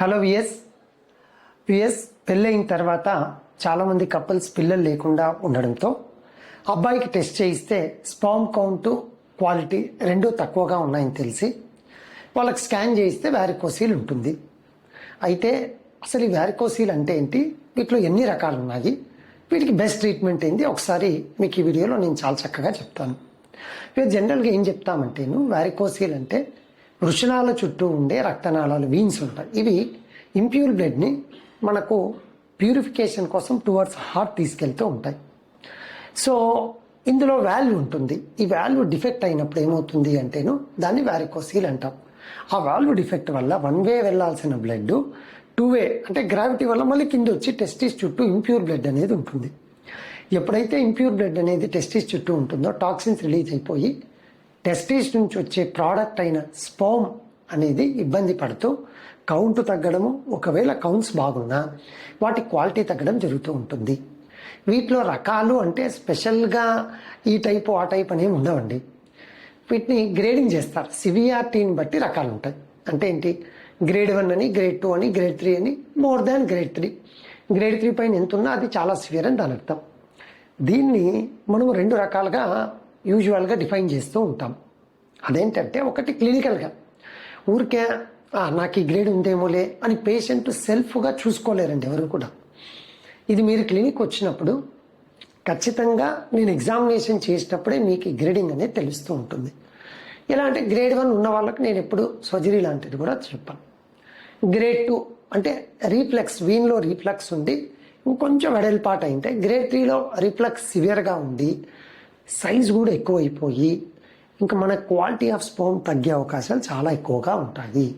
Hello VS. VS పెళ్ళయిన తర్వాత చాలామంది కపుల్స్ పిల్లలు లేకుండా ఉండడంతో అబ్బాయికి టెస్ట్ చేయిస్తే స్పామ్ కౌంట్ క్వాలిటీ రెండూ తక్కువగా ఉన్నాయని తెలిసి వాళ్ళకి స్కాన్ చేయిస్తే వ్యారికోసీల్ ఉంటుంది. అయితే అసలు ఈ వ్యారికోసీల్ అంటే ఏంటి? వీటిలో ఎన్ని రకాలు ఉన్నాయి? వీటికి బెస్ట్ ట్రీట్మెంట్ ఏంది? ఒకసారి మీకు ఈ వీడియోలో నేను చాలా చక్కగా చెప్తాను. ఇక జనరల్గా ఏం చెప్తామంటేను వ్యారికోసీల్ అంటే వృషణాల చుట్టూ ఉండే రక్తనాళాలు వీన్స్ ఉంటాయి. ఇవి ఇంప్యూర్ బ్లడ్ని మనకు ప్యూరిఫికేషన్ కోసం టువర్డ్స్ హార్ట్ తీసుకెళ్తూ ఉంటాయి. సో ఇందులో వాల్వ్ ఉంటుంది. ఈ వాల్వ్ డిఫెక్ట్ అయినప్పుడు ఏమవుతుంది అంటేను దాన్ని వ్యారికోసీల్ అంటాం. ఆ వాల్వ్ డిఫెక్ట్ వల్ల వన్ వే వెళ్ళాల్సిన బ్లడ్ టూ వే అంటే గ్రావిటీ వల్ల మళ్ళీ కింద వచ్చి టెస్టిస్ చుట్టూ ఇంప్యూర్ బ్లడ్ అనేది ఉంటుంది. ఎప్పుడైతే ఇంప్యూర్ బ్లడ్ అనేది టెస్టిస్ చుట్టూ ఉంటుందో టాక్సిన్స్ రిలీజ్ అయిపోయి టెస్టీస్ నుంచి వచ్చే ప్రోడక్ట్ అయిన స్పోమ్ అనేది ఇబ్బంది పడుతూ కౌంట్ తగ్గడము ఒకవేళ కౌంట్స్ బాగున్నా వాటి క్వాలిటీ తగ్గడం జరుగుతూ ఉంటుంది. వీటిలో రకాలు అంటే స్పెషల్గా ఈ టైపు ఆ టైప్ అనేవి ఉండవండి. వీటిని గ్రేడింగ్ చేస్తారు. సివిఆర్టీని బట్టి రకాలు ఉంటాయి. అంటే ఏంటి? గ్రేడ్ వన్ అని గ్రేడ్ టూ అని గ్రేడ్ త్రీ అని more than grade three. Grade three పైన ఎంత ఉన్నా అది చాలా సివియర్ అని దాని అర్థం. దీన్ని మనం రెండు రకాలుగా యూజువల్గా డిఫైన్ చేస్తూ ఉంటాం. అదేంటంటే ఒకటి క్లినికల్గా. ఊరికే నాకు ఈ గ్రేడ్ ఉందేమోలే అని పేషెంట్ సెల్ఫ్గా చూసుకోలేరండి ఎవరు కూడా. ఇది మీరు క్లినిక్ వచ్చినప్పుడు ఖచ్చితంగా నేను ఎగ్జామినేషన్ చేసినప్పుడే మీకు ఈ గ్రేడింగ్ అనేది తెలుస్తూ ఉంటుంది. ఎలా అంటే గ్రేడ్ వన్ ఉన్న వాళ్ళకి నేను ఎప్పుడు సర్జరీ లాంటిది కూడా చెప్పాను. గ్రేడ్ టూ అంటే రీఫ్లెక్స్ వీన్లో రీఫ్లెక్స్ ఉండి ఇంకొంచెం వెడల్పాటు అయితే గ్రేడ్ త్రీలో రీఫ్లెక్స్ సివియర్గా ఉండి సైజ్ కూడా ఎక్కువైపోయి ఇంకా మన క్వాలిటీ ఆఫ్ స్పోమ్ తగ్గే అవకాశాలు చాలా ఎక్కువగా ఉంటాయి.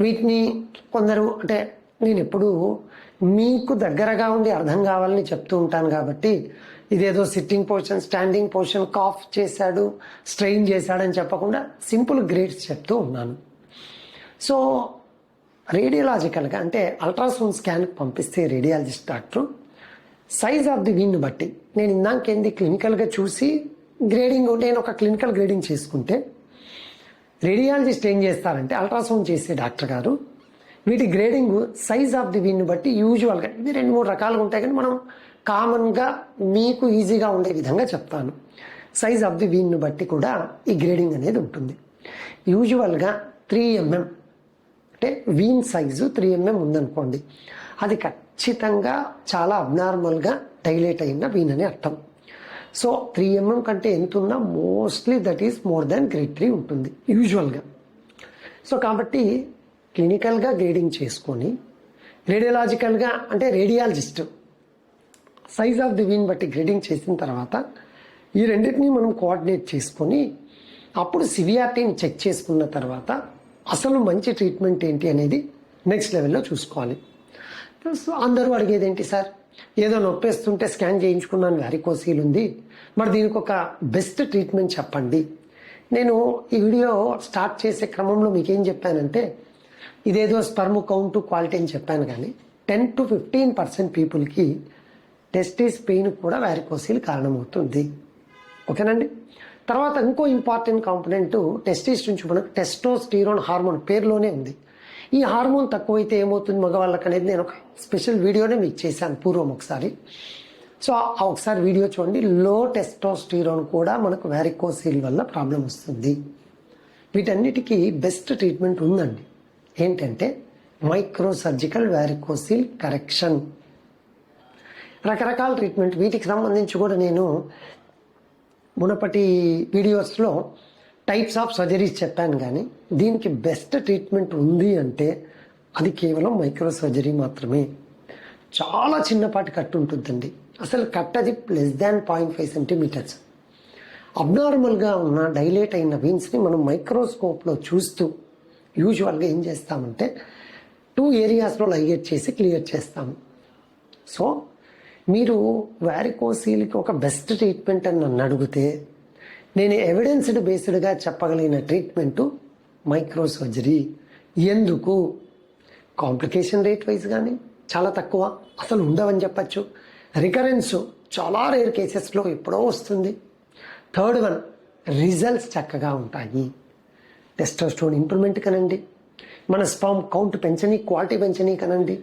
వీటిని కొందరు అంటే నేను ఎప్పుడు మీకు దగ్గరగా ఉండి అర్థం కావాలని చెప్తూ ఉంటాను కాబట్టి ఇదేదో sitting portion standing portion cough చేశాడు స్ట్రెయిన్ చేశాడని చెప్పకుండా సింపుల్ గ్రేడ్స్ చెప్తూ ఉన్నాను. సో రేడియోలాజికల్గా అంటే అల్ట్రాసౌండ్ స్కాన్కి పంపిస్తే radiologist doctor size of the vein బట్టి నేను ఇందాకేంది క్లినికల్గా చూసి గ్రేడింగ్ నేను ఒక క్లినికల్ గ్రేడింగ్ చేసుకుంటే రేడియాలజిస్ట్ ఏం చేస్తారంటే అల్ట్రాసౌండ్ చేసే డాక్టర్ గారు వీటి grading size of the vein బట్టి యూజువల్గా ఇవి రెండు మూడు రకాలుగా ఉంటాయి కానీ మనం కామన్గా మీకు ఈజీగా ఉండే విధంగా చెప్తాను. సైజ్ ఆఫ్ ది వీన్ బట్టి కూడా ఈ గ్రేడింగ్ అనేది ఉంటుంది. యూజువల్గా త్రీ ఎంఎం అంటే వీన్ సైజు త్రీ ఎంఎం ఉందనుకోండి. అది ఖచ్చితంగా చాలా అబ్నార్మల్గా డైలేట్ అయిన వీన్ అని అర్థం. సో త్రీ ఎంఎం కంటే ఎంత ఉన్నా mostly that is more than grade three ఉంటుంది యూజువల్గా సో కాబట్టి క్లినికల్గా గ్రేడింగ్ చేసుకొని రేడియోలాజికల్గా అంటే radiologist size of the vein బట్టి గ్రేడింగ్ చేసిన తర్వాత ఈ రెండింటిని మనం కోఆర్డినేట్ చేసుకొని అప్పుడు సివియారిటీని చెక్ చేసుకున్న తర్వాత అసలు మంచి ట్రీట్మెంట్ ఏంటి అనేది నెక్స్ట్ లెవెల్లో చూసుకోవాలి. సో అందరూ అడిగేది ఏంటి సార్? ఏదో నొప్పేస్తుంటే స్కాన్ చేయించుకున్నాను వ్యారికోసీలు ఉంది మరి దీనికి ఒక బెస్ట్ ట్రీట్మెంట్ చెప్పండి. నేను ఈ వీడియో స్టార్ట్ చేసే క్రమంలో మీకేం చెప్పానంటే ఇదేదో స్పర్మ్ కౌంట్ క్వాలిటీ అని చెప్పాను కానీ టెన్ టు ఫిఫ్టీన్ పర్సెంట్ పీపుల్కి టెస్టిస్ పెయిన్ కూడా వ్యారికోసీలు కారణమవుతుంది. ఓకేనండి? తర్వాత ఇంకో ఇంపార్టెంట్ కాంపనెంట్ టెస్టిస్ నుంచి మనకు టెస్టోస్టీరోన్ హార్మోన్ పేరులోనే ఉంది. ఈ హార్మోన్ తక్కువైతే ఏమవుతుంది మగవాళ్ళకి అనేది నేను ఒక స్పెషల్ వీడియోనే మీకు చేశాను పూర్వం ఒకసారి. సో ఒకసారి వీడియో చూడండి. లో టెస్టోస్టీరోన్ కూడా మనకు వ్యారికోసిల్ వల్ల ప్రాబ్లం వస్తుంది. వీటన్నిటికీ బెస్ట్ ట్రీట్మెంట్ ఉందండి. ఏంటంటే మైక్రో సర్జికల్ వ్యారికోసిల్ కరెక్షన్. రకరకాల ట్రీట్మెంట్. వీటికి సంబంధించి కూడా నేను మునపటి వీడియోస్లో టైప్స్ ఆఫ్ సర్జరీస్ చెప్పాను కానీ దీనికి బెస్ట్ ట్రీట్మెంట్ ఉంది అంటే అది కేవలం మైక్రో సర్జరీ మాత్రమే. చాలా చిన్నపాటి కట్టు ఉంటుందండి. అసలు కట్ అది less than point five centimeters అబ్నార్మల్గా ఉన్న డైలేట్ అయిన వీన్స్ని మనం మైక్రోస్కోప్లో చూస్తూ యూజువల్గా ఏం చేస్తామంటే టూ ఏరియాస్లో లైగేట్ చేసి క్లియర్ చేస్తాము. సో మీరు వ్యారికోసీలకి ఒక బెస్ట్ ట్రీట్మెంట్ అని నన్ను అడిగితే నేను ఎవిడెన్స్డ్ బేస్డ్గా చెప్పగలిగిన ట్రీట్మెంటు మైక్రో సర్జరీ ఎందుకు? కాంప్లికేషన్ రేట్ వైజ్ కానీ చాలా తక్కువ. అసలు ఉండవని చెప్పచ్చు. రికరెన్స్ చాలా రేర్ కేసెస్లో ఎప్పుడో వస్తుంది. థర్డ్ వన్ రిజల్ట్స్ చక్కగా ఉంటాయి. టెస్టోస్టోన్ ఇంప్రూవ్మెంట్ కనండి. మన స్పామ్ కౌంట్ పెంచని క్వాలిటీ పెంచని కనండి.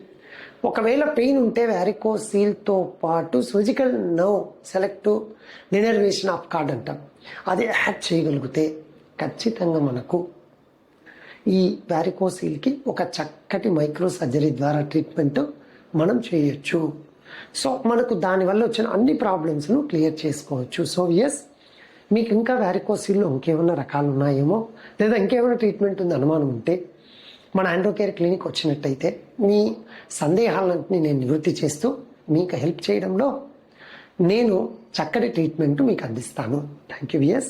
ఒకవేళ పెయిన్ ఉంటే వ్యారికో సీల్తో పాటు surgical nerve selective denervation of cord అంటాం. అది యాడ్ చేయగలిగితే ఖచ్చితంగా మనకు ఈ వ్యారికోసీల్కి ఒక చక్కటి మైక్రో సర్జరీ ద్వారా ట్రీట్మెంట్ మనం చేయొచ్చు. సో మనకు దానివల్ల వచ్చిన అన్ని ప్రాబ్లమ్స్ను క్లియర్ చేసుకోవచ్చు. సో ఎస్ మీకు ఇంకా వ్యారికోసీల్లో ఇంకేమైనా రకాలు ఉన్నాయేమో లేదా ఇంకేమైనా ట్రీట్మెంట్ ఉంది అనుమానం ఉంటే మన ఆండ్రోకేర్ క్లినిక్ వచ్చినట్టయితే మీ సందేహాలన్నింటినీ నేను నివృత్తి చేస్తూ మీకు హెల్ప్ చేయడంలో నేను చక్కటి ట్రీట్మెంట్ మీకు అందిస్తాను. Thank you VS